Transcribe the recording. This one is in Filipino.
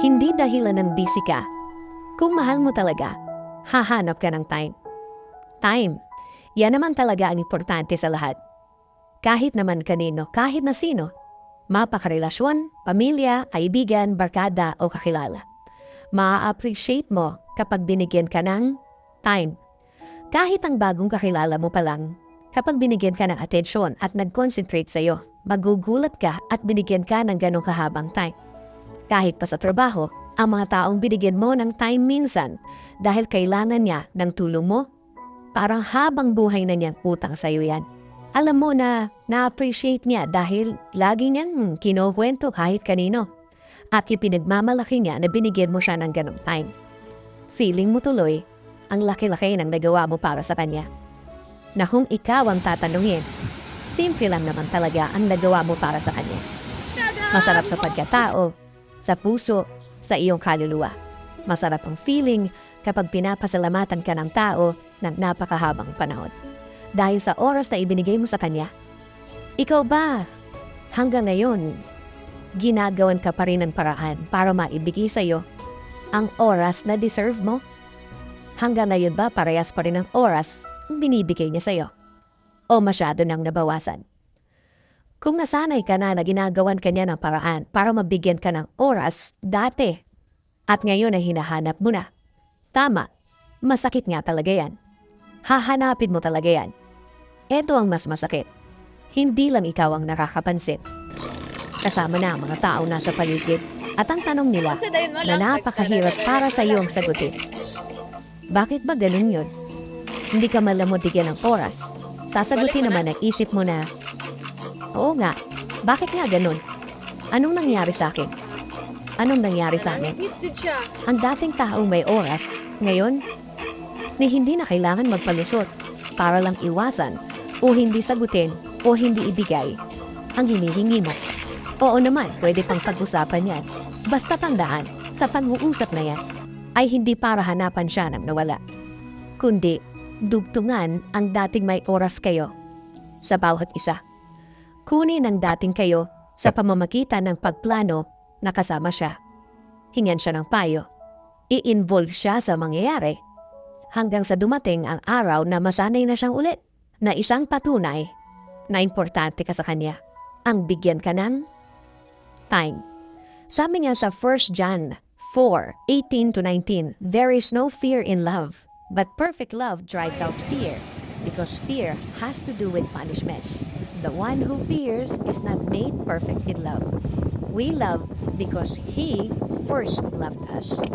Hindi dahilan ng busy ka. Kung mahal mo talaga, hahanap ka ng time. Time. Yan naman talaga ang importante sa lahat. Kahit naman kanino, kahit na sino. Mapakarelasyon, pamilya, kaibigan, barkada o kakilala. Ma-appreciate mo kapag binigyan ka ng time. Kahit ang bagong kakilala mo pa lang, kapag binigyan ka ng atensyon at nag-concentrate sa'yo, magugulat ka at binigyan ka ng ganong kahabang time. Kahit pa sa trabaho, ang mga taong binigyan mo ng time minsan dahil kailangan niya ng tulong mo, parang habang buhay na niyang utang sa'yo yan. Alam mo na na-appreciate niya dahil lagi niyang kinukwento kahit kanino. At ipinagmamalaki niya na binigyan mo siya ng ganong time. Feeling mo tuloy, ang laki-laki ng nagawa mo para sa kanya. Na kung ikaw ang tatanungin, simple lang naman talaga ang nagawa mo para sa kanya. Masarap sa pagkatao, sa puso, sa iyong kaluluwa. Masarap ang feeling kapag pinapasalamatan ka ng tao ng napakahabang panahon. Dahil sa oras na ibinigay mo sa kanya, ikaw ba hanggang ngayon ginagawan ka pa rin ng paraan para maibigay sa iyo ang oras na deserve mo? Hanggang ngayon ba parehas pa rin ang oras ang binibigay niya sa iyo? O masyado nang nabawasan? Kung nasanay ka na na ginagawan ka niya ng paraan para mabigyan ka ng oras dati at ngayon ay hinahanap mo na, tama, masakit nga talaga yan. Hahanapin mo talaga yan. Ito ang mas masakit. Hindi lang ikaw ang nakakapansin. Kasama na ang mga tao nasa paligid at ang tanong nila na napakahirap para sa iyong sagutin. Bakit ba ganun yun? Hindi ka malamod bigyan ng oras. Sasagutin naman ang isip mo na, Oo nga, bakit nga ganun? Anong nangyari sa akin? Anong nangyari sa amin? Ang dating taong may oras, ngayon, na hindi na kailangan magpalusot para lang iwasan o hindi sagutin o hindi ibigay ang hinihingi mo. Oo naman, pwede pang pag-usapan yan. Basta tandaan, sa pag-uusap na yan, ay hindi para hanapan siya ng nawala. Kundi, dugtungan ang dating may oras kayo sa bawat isa. Kunin ang dating kayo sa pamamagitan ng pagplano na kasama siya. Hingan siya ng payo. I-involve siya sa mangyayari hanggang sa dumating ang araw na masanay na siyang ulit na isang patunay na importante ka sa kanya. Ang bigyan ka ng time. Sabi nga sa 1 John 4, 18 to 19, There is no fear in love, but perfect love drives out fear, because fear has to do with punishment. The one who fears is not made perfect in love. We love because He first loved us.